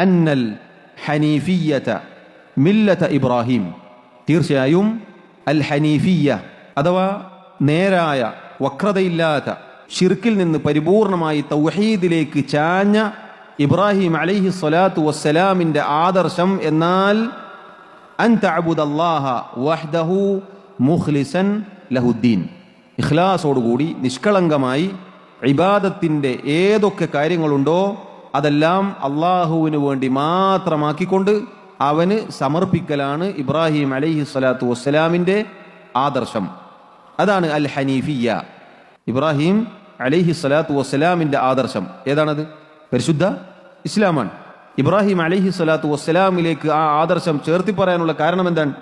അന്നൽ ഹനീഫിയത മില്ലത ഇബ്രാഹിം. തീർച്ചയായും അൽ ഹനീഫിയ അഥവാ നേരായ വക്രതയില്ലാത്ത ഷിർക്കിൽ നിന്ന് പരിപൂർണമായി തൗഹീദിലേക്ക് ചാഞ്ഞ ഇബ്രാഹിം അലൈഹി സ്വലാത്തു വസ്സലാമിന്റെ ആദർശം എന്നാൽ അൻ തഅബുദല്ലാഹ വഹ്ദഹു മുഖ്ലിസൻ ലഹുദ്ദീൻ. ഇഖ്ലാസോടുകൂടി നിഷ്കളങ്കമായി ഇബാദത്തിന്റെ ഏതൊക്കെ കാര്യങ്ങളുണ്ടോ അതെല്ലാം അള്ളാഹുവിന് വേണ്ടി മാത്രമാക്കിക്കൊണ്ട് അവന് സമർപ്പിക്കലാണ് ഇബ്രാഹിം അലൈഹി സ്വലാത്തു വസ്സലാമിന്റെ ആദർശം. അതാണ് അൽ ഹനീഫിയ ഇബ്രാഹിം അലൈഹി സ്വലാത്തു വസ്സലാമിന്റെ ആദർശം. ഏതാണത്? പരിശുദ്ധ ഇസ്ലാമാണ്. ഇബ്രാഹിം അലൈഹി സ്വലാത്തു വസ്സലാമിലേക്ക് ആ ആദർശം ചേർത്തി പറയാനുള്ള കാരണം എന്താണ്?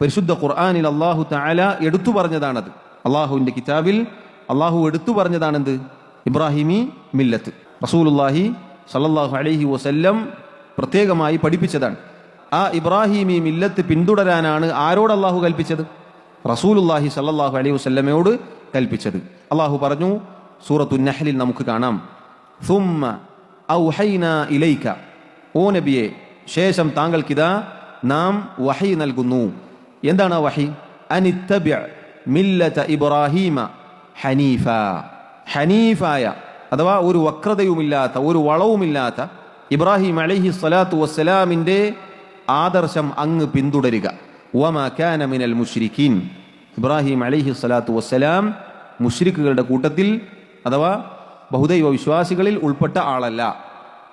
പരിശുദ്ധ ഖുർആാനിൽ അള്ളാഹു താല എടുത്തു പറഞ്ഞതാണത്. അള്ളാഹുവിന്റെ കിതാബിൽ അള്ളാഹു എടുത്തു പറഞ്ഞതാണെന്ത്? ഇബ്രാഹിമി മില്ലത്ത്. റസൂലുല്ലാഹി സല്ലാഹു അലഹി വസ്ല്ലം പ്രത്യേകമായി പഠിപ്പിച്ചതാണ്. ആ ഇബ്രാഹിമി മില്ലത്ത് പിന്തുടരാനാണ് ആരോട് അള്ളാഹു കൽപ്പിച്ചത്? റസൂലുല്ലാഹി സല്ലാഹു അലൈഹി വസ്ല്ലമയോട് കൽപ്പിച്ചത്. അള്ളാഹു പറഞ്ഞു സൂറത്തു നഹലിൽ നമുക്ക് കാണാം. സുമ ഔഹൈന ഓ നബിയെ ശേഷം താങ്കൾക്കിതാ നാം വഹി നൽകുന്നു. എന്താണ് ആ വഹി? അനിത്തബ്യ മില്ലത്ത ഇബ്രാഹീമ ഹനീഫ. ഹനീഫായ അഥവാ ഒരു വക്രതയുമില്ലാത്ത ഒരു വളവുമില്ലാത്ത ഇബ്രാഹിം അലഹി സ്വലാത്തു വസ്സലാമിന്റെ ആദർശം അങ്ങ് പിന്തുടരുക. വമ കാന മിനൽ മുഷ്രിഖീൻ ഇബ്രാഹിം അലഹി സ്വലാത്തു വസ്സലാം മുഷ്രിഖുകളുടെ കൂട്ടത്തിൽ അഥവാ ബഹുദൈവ വിശ്വാസികളിൽ ഉൾപ്പെട്ട ആളല്ല.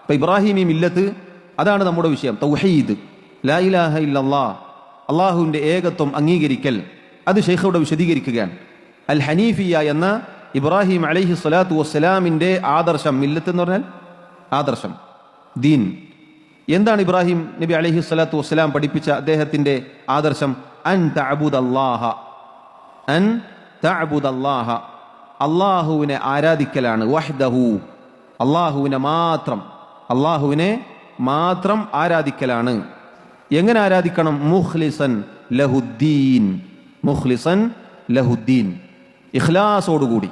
ഇപ്പൊ ഇബ്രാഹിമി മില്ലത്ത് അതാണ് നമ്മുടെ വിഷയം. തൗഹീദ്. ലാ ഇലാഹ ഇല്ലല്ലാ അള്ളാഹുവിന്റെ ഏകത്വം അംഗീകരിക്കൽ. അത് ഷെയ്ഖോട് വിശദീകരിക്കുകയാണ്. അൽ ഹനീഫിയ എന്ന ഇബ്രാഹിം അലൈഹി സ്വലാത്തു വസ്സലാമിന്റെ ആദർശം മില്ലത്ത് എന്ന് പറഞ്ഞാൽ ആദർശം ദീൻ. എന്താണ് ഇബ്രാഹിം നബി അലൈഹി സ്വലാത്തു വസ്സലാം പഠിപ്പിച്ച അദ്ദേഹത്തിന്റെ ആദർശം? അൻ തഅബുദ് അള്ളാഹ അൻ തഅബുദ് അള്ളാഹ അള്ളാഹുവിനെ ആരാധിക്കലാണ്. വഹ്ദഹു. അള്ളാഹുവിനെ മാത്രം. അള്ളാഹുവിനെ മാത്രം ആരാധിക്കലാണ്. എങ്ങനെ ആരാധിക്കണം? മുഖ്ലിസൻ ലഹുദ്ദീൻ. മുഖ്ലിസൻ ലഹുദ്ദീൻ. ഇഖ്ലാസോടുകൂടി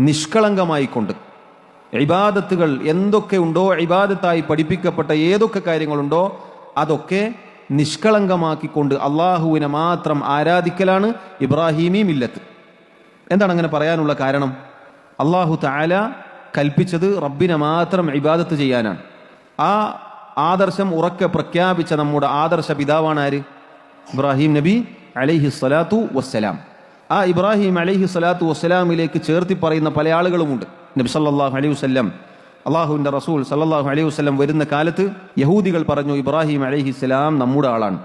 നിഷ്കളങ്കമായി കൊണ്ട് ഇബാദത്തുകൾ എന്തൊക്കെ ഉണ്ടോ ഇബാദത്തായി പഠിപ്പിക്കപ്പെട്ട ഏതൊക്കെ കാര്യങ്ങളുണ്ടോ അതൊക്കെ നിഷ്കളങ്കമാക്കിക്കൊണ്ട് അള്ളാഹുവിനെ മാത്രം ആരാധിക്കലാണ് ഇബ്രാഹീമി മില്ലത്ത്. എന്താണ് അങ്ങനെ പറയാനുള്ള കാരണം? അള്ളാഹു താല കൽപ്പിച്ചത് റബ്ബിനെ മാത്രം ഇബാദത്ത് ചെയ്യാനാണ്. ആ ആദർശം ഉറക്കെ പ്രഖ്യാപിച്ച നമ്മുടെ ആദർശ പിതാവാണ് ആര്? ഇബ്രാഹിം നബി അലൈഹി സ്വലാത്തു വസ്സലാം. ആ ഇബ്രാഹിം അലൈഹി സ്വലാത്തു വസ്സലാമിലേക്ക് ചേർത്തി പറയുന്ന പല ആളുകളുമുണ്ട്. നബി സല്ലല്ലാഹു അലൈഹി വസല്ലം അള്ളാഹുവിന്റെ റസൂൽ സല്ലല്ലാഹു അലൈഹി വസല്ലം വരുന്ന കാലത്ത് യഹൂദികൾ പറഞ്ഞു ഇബ്രാഹിം അലൈഹി സ്വലാം നമ്മുടെ ആളാണ്.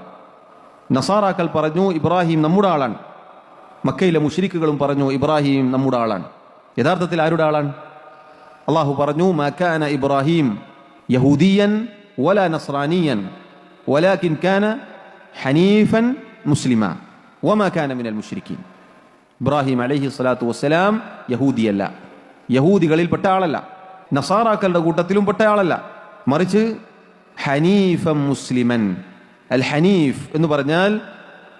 നസാറാക്കൾ പറഞ്ഞു ഇബ്രാഹിം നമ്മുടെ ആളാണ്. മക്കയിലെ മുഷരിക്കുകളും പറഞ്ഞു ഇബ്രാഹിം നമ്മുടെ ആളാണ്. യഥാർത്ഥത്തിൽ ആരുടെ ആളാണ്? അള്ളാഹു പറഞ്ഞു മക്കാന ഇബ്രാഹിം യഹൂദിയൻ വല നസ്രാനിയൻ വലാകിൻ കാന ഹനീഫൻ മുസ്ലിമ വമാ മിനൽ മുഷ്രിക്കീൻ. ഇബ്രാഹിം അലഹി സ്വലാത്തു വസ്സലാം യഹൂദിയല്ല. യഹൂദികളിൽ പെട്ട ആളല്ല. നസാറാക്കളുടെ കൂട്ടത്തിലും പെട്ട ആളല്ല. മറിച്ച് ഹനീഫ മുസ്ലിമൻ. അൽ ഹനീഫ് എന്ന് പറഞ്ഞാൽ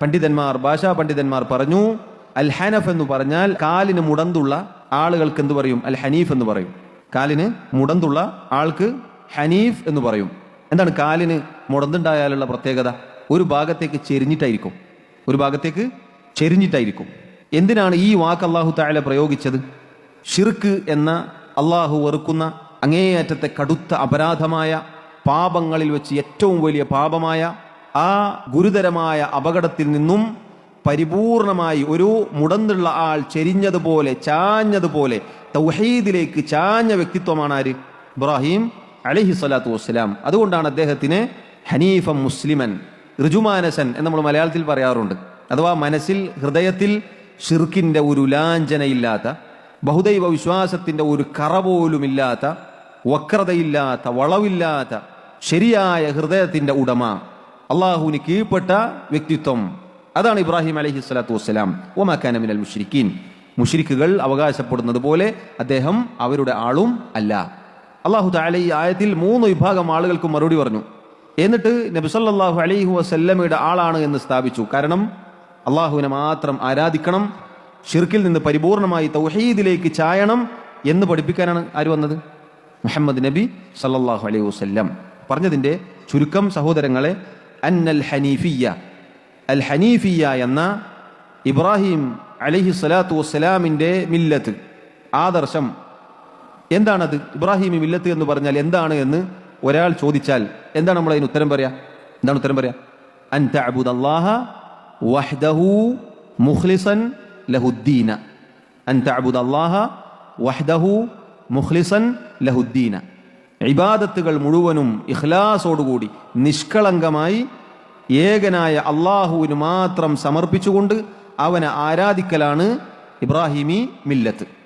പണ്ഡിതന്മാർ ഭാഷാ പണ്ഡിതന്മാർ പറഞ്ഞു അൽ ഹനഫ് എന്ന് പറഞ്ഞാൽ കാലിന് മുടന്തുള്ള ആളുകൾക്ക് എന്ത് പറയും? അൽ ഹനീഫ് എന്ന് പറയും. കാലിന് മുടന്തുള്ള ആൾക്ക് ഹനീഫ് എന്ന് പറയും. എന്താണ് കാലിന് മുടന്തുണ്ടായാലുള്ള പ്രത്യേകത? ഒരു ഭാഗത്തേക്ക് ചെരിഞ്ഞിട്ടായിരിക്കും. ഒരു ഭാഗത്തേക്ക് ചെരിഞ്ഞിട്ടായിരിക്കും. എന്തിനാണ് ഈ വാക്ക് അള്ളാഹു താല പ്രയോഗിച്ചത്? ഷിർക്ക് എന്ന അള്ളാഹു വെറുക്കുന്ന അങ്ങേയറ്റത്തെ കടുത്ത അപരാധമായ പാപങ്ങളിൽ വെച്ച് ഏറ്റവും വലിയ പാപമായ ആ ഗുരുതരമായ അപകടത്തിൽ നിന്നും പരിപൂർണമായി ഒരു മുടന്നുള്ള ആൾ ചെരിഞ്ഞതുപോലെ ചാഞ്ഞതുപോലെ തൗഹീദിലേക്ക് ചാഞ്ഞ വ്യക്തിത്വമാണ് ആര്? ഇബ്രാഹിം അലഹി സ്വലാത്തു വസ്സലാം. അതുകൊണ്ടാണ് അദ്ദേഹത്തിന് ഹനീഫം മുസ്ലിമൻ ഋജുമാനസൻ എന്ന് നമ്മൾ മലയാളത്തിൽ പറയാറുണ്ട്. അഥവാ മനസ്സിൽ ഹൃദയത്തിൽ ഷിർക്കിന്റെ ഒരു ലാഞ്ചനയില്ലാത്ത ബഹുദൈവ വിശ്വാസത്തിന്റെ ഒരു കറ പോലുമില്ലാത്ത വക്രതയില്ലാത്ത വളവില്ലാത്ത ശരിയായ ഹൃദയത്തിന്റെ ഉടമ അള്ളാഹുവിന് കീഴ്പ്പെട്ട വ്യക്തിത്വം. അതാണ് ഇബ്രാഹിം അലഹി സ്വലാത്തു വസ്സലാം. ഒമാക്കാൻ മിനൽ മുഷ്രിഖീൻ മുഷ്രിഖുകൾ അവകാശപ്പെടുന്നത് പോലെ അദ്ദേഹം അവരുടെ ആളും അല്ല. അള്ളാഹു താല ഈ ആയത്തിൽ മൂന്ന് വിഭാഗം ആളുകൾക്ക് മറുപടി പറഞ്ഞു. എന്നിട്ട് നബിസല്ലാഹു അലൈഹി വസല്ലമയുടെ ആളാണ് എന്ന് സ്ഥാപിച്ചു. കാരണം അള്ളാഹുവിനെ മാത്രം ആരാധിക്കണം ഷിർക്കിൽ നിന്ന് പരിപൂർണമായി തൗഹീദിലേക്ക് ചായണം എന്ന് പഠിപ്പിക്കാനാണ് ആര് വന്നത്? മുഹമ്മദ് നബി സല്ലാഹു അലൈഹി വസല്ലം. പറഞ്ഞതിന്റെ ചുരുക്കം സഹോദരങ്ങളെ അൻ അൽ ഹനീഫിയ അൽ ഹനീഫിയ എന്ന ഇബ്രാഹിം അലഹി സ്വലാത്തു വസ്സലാമിന്റെ മില്ലത്ത്. ആദർശം. എന്താണത്? ഇബ്രാഹിമി മില്ലത്ത് എന്ന് പറഞ്ഞാൽ എന്താണ് എന്ന് ഒരാൾ ചോദിച്ചാൽ എന്താണ് നമ്മൾ അതിന് ഉത്തരം പറയാ? എന്താണ് ഉത്തരം പറയാ? അൻ തഅബുദ അല്ലാഹ വഹ്ദഹു മുഖ്ലിസൻ ലഹുദ്ദീന. അൻ തഅബുദ അല്ലാഹ വഹ്ദഹു മുഖ്ലിസൻ ലഹുദ്ദീന. ഇബാദത്തുകൾ മുഴുവനും ഇഖ്ലാസോടുകൂടി നിഷ്കളങ്കമായി ഏകനായ അള്ളാഹുവിന് മാത്രം സമർപ്പിച്ചുകൊണ്ട് അവനെ ആരാധിക്കലാണ് ഇബ്രാഹിമി മില്ലത്ത്.